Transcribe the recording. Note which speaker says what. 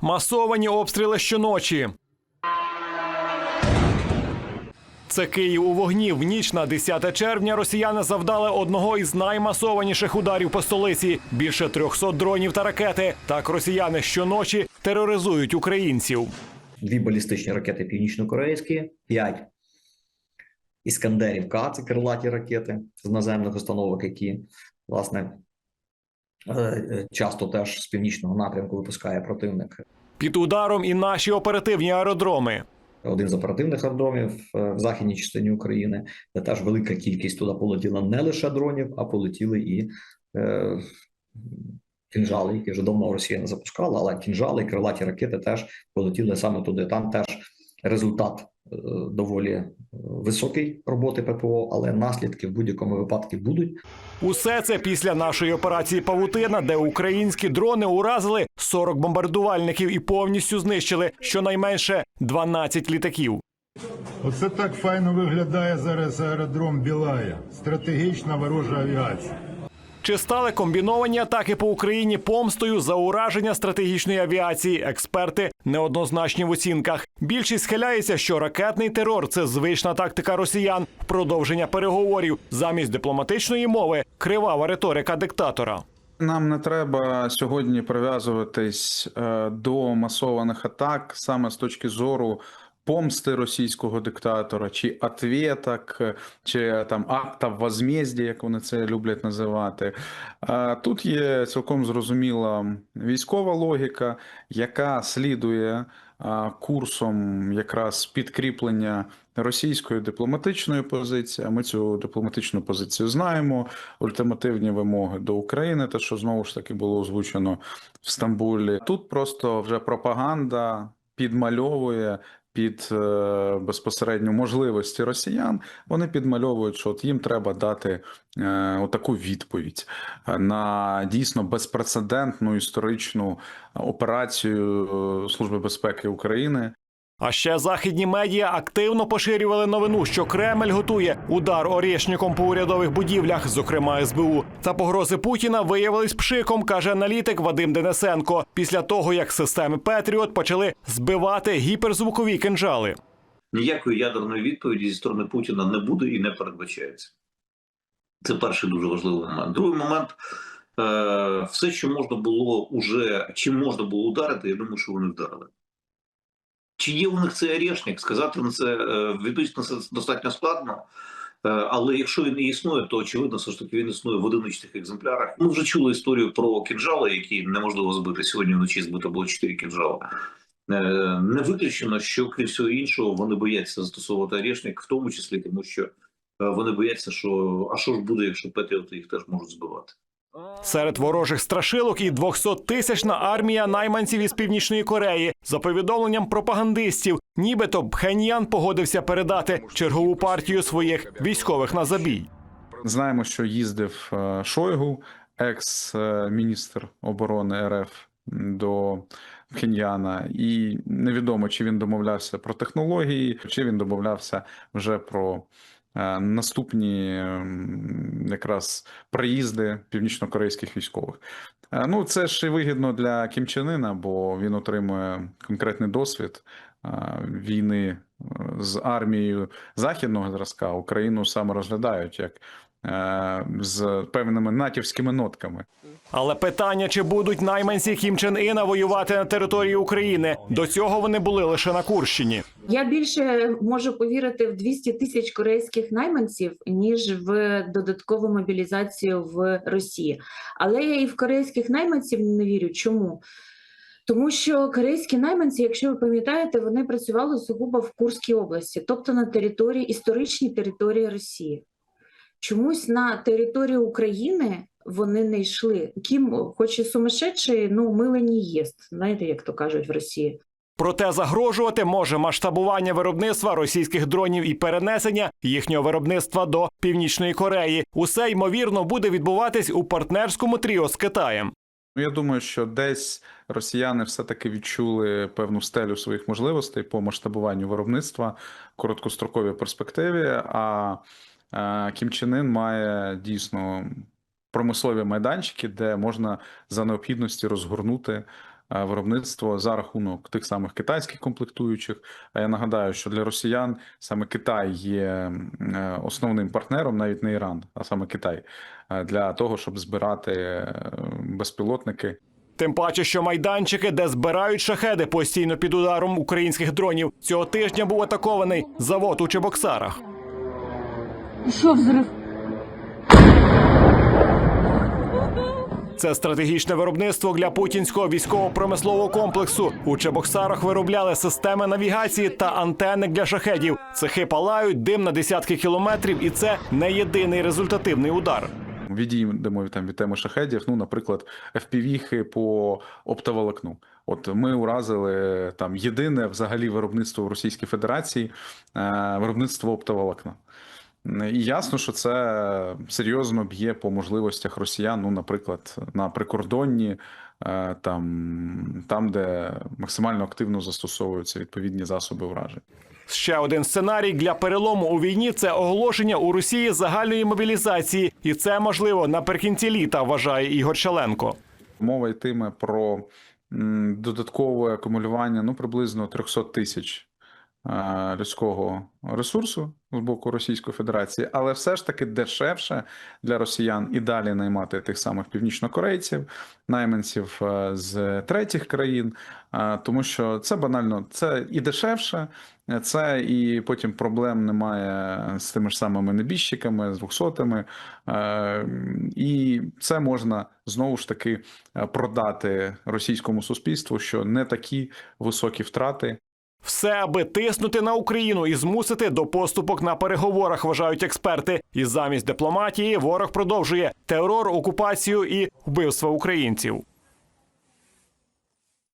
Speaker 1: Масовані обстріли щоночі. Це Київ у вогні. В ніч на 10 червня росіяни завдали одного із наймасованіших ударів по столиці. Більше 300 дронів та ракети. Так росіяни щоночі тероризують українців.
Speaker 2: дві балістичні ракети північно-корейські, п'ять іскандерів К, це крилаті ракети з наземних установок, які власне часто теж з північного напрямку випускає противник.
Speaker 1: Під ударом і наші оперативні аеродроми.
Speaker 2: Один з оперативних аеродромів е, в західній частині України, де теж велика кількість туди полетіла не лише дронів, а полетіли і е, кінжали, які вже давно Росія не запускала, але кінжали, крилаті ракети теж полетіли саме туди. Там теж результат е, доволі е, високий роботи ППО, але наслідки в будь-якому випадку будуть.
Speaker 1: Усе це після нашої операції Павутина, де українські дрони уразили 40 бомбардувальників і повністю знищили щонайменше 12 літаків.
Speaker 3: Оце так файно виглядає зараз аеродром Білая. Стратегічна ворожа авіація.
Speaker 1: Чи стали комбіновані атаки по Україні помстою за ураження стратегічної авіації? Експерти неоднозначні в оцінках. Більшість схиляється, що ракетний терор це звична тактика росіян, продовження переговорів замість дипломатичної мови, кривава риторика диктатора.
Speaker 4: Нам не треба сьогодні прив'язуватись е, до масованих атак саме з точки зору помсти російського диктатора, чи ответок, е, чи там акта возмездя, як вони це люблять називати. Е, Тут є цілком зрозуміла військова логіка, яка слідує е, курсом якраз підкріплення російської дипломатичної позиції. Ми цю дипломатичну позицію знаємо. Ультимативні вимоги до України, те, що знову ж таки було озвучено в Стамбулі. Тут просто вже пропаганда підмальовує. Під е, безпосередньо можливості росіян вони підмальовують, що от їм треба дати е, отаку відповідь е, на дійсно безпрецедентну історичну операцію е, Служби безпеки України
Speaker 1: А ще західні медіа активно поширювали новину, що Кремль готує удар орєшником по урядових будівлях, зокрема СБУ. Та погрози Путіна виявились пшиком, каже аналітик Вадим Денисенко. Після того як системи Петріот почали збивати гіперзвукові кинжали.
Speaker 5: ніякої ядерної відповіді зі сторони Путіна не буде і не передбачається. Це перший дуже важливий момент. Другий момент. е, Все, що можна було уже, чим можна було ударити, я думаю, що вони вдарили. Чи є у них цей орешник? Сказати на це е, це достатньо складно. Е, Але якщо він і існує, то очевидно, все ж таки він існує в одиничних екземплярах. Ми вже чули історію про кінжали, які неможливо збити. Сьогодні вночі збито було 4 кінжали. Е, Не виключено, що крім всього іншого, вони бояться застосовувати орешник, в тому числі тому, що вони бояться, що а що ж буде, якщо Петріоти їх теж можуть збивати.
Speaker 1: Серед ворожих страшилок і 200-тисячна армія найманців із північної Кореї. За повідомленням пропагандистів, нібито Пхеньян погодився передати чергову партію своїх військових на забій.
Speaker 4: Знаємо, що їздив е, Шойгу, екс-міністр оборони РФ до Пхеньяна, і невідомо, чи він домовлявся про технології, чи він домовлявся вже про наступні ем, якраз приїзди північнокорейських військових. Е, Ну, це і вигідно для Кім Чен Ына, бо він отримує конкретний досвід е, війни е, з армією західного зразка. Україну саме розглядають як е, з певними натівськими нотками.
Speaker 1: Але питання, чи будуть найманці Кім Чен Іна воювати на території України, до цього вони були лише на Курщині.
Speaker 6: Я більше можу повірити в 200 тисяч корейських найманців ніж в додаткову мобілізацію в Росії. Але я і в корейських найманців не вірю. Чому? Тому що корейські найманці, якщо ви пам'ятаєте, вони працювали сугубо в Курській області, тобто на території історичній території Росії. Чомусь на територію України вони не йшли. Ким, хоч і сумасшедший, ну милий не єст, знаєте, як то кажуть в Росії.
Speaker 1: Проте загрожувати може масштабування виробництва російських дронів і перенесення їхнього виробництва до північної Кореї. Усе ймовірно буде відбуватись у партнерському тріо з Китаєм.
Speaker 4: Ну, я думаю, що десь росіяни все-таки відчули певну стелю своїх можливостей по масштабуванню виробництва в короткостроковій перспективі. А Кім Чен Ын має дійсно промислові майданчики, де можна за необхідності розгорнути виробництво за рахунок тих самих китайських комплектуючих. А я нагадаю, що для росіян саме Китай є е, основним партнером, навіть не Іран, а саме Китай, для того, щоб збирати е, безпілотники
Speaker 1: Тим паче, що майданчики, де збирають шахеди, постійно під ударом українських дронів. Цього тижня був атакований завод у Чебоксарах.
Speaker 7: Еще взрыв.
Speaker 1: Це стратегічне виробництво для путінського військово-промислового комплексу. У Чебоксарах виробляли системи навігації та антени для шахедів. Цехи палають, дим на десятки кілометрів, і це не єдиний результативний удар.
Speaker 4: Відійдемо там, від теми шахедів, ну, наприклад, FPV-хи по оптоволокну. От ми уразили там єдине взагалі виробництво в Російській Федерації, е, виробництво оптоволокна. І ясно, що це серйозно б'є по можливостях росіян, ну, наприклад, на прикордонні, е, там, там, де максимально активно застосовуються відповідні засоби вражень.
Speaker 1: Ще один сценарій для перелому у війні це оголошення у Росії загальної мобілізації, і це можливо наприкінці літа, вважає Ігор Шаленко.
Speaker 4: Мова йтиме про додаткове акумулювання ну, приблизно 300 тисяч е, людського ресурсу з боку Російської Федерації, але все ж таки дешевше для росіян і далі наймати тих самих північнокорейців, найманців е, з третіх країн, е, тому що це банально це і дешевше, е, це і потім проблем немає з тими ж самими небіжчиками, з двохсотими, і це можна знову ж таки продати російському суспільству, що не такі високі втрати
Speaker 1: Все, аби тиснути на Україну і змусити до поступок на переговорах, вважають експерти. І замість дипломатії ворог продовжує терор, окупацію і вбивства українців.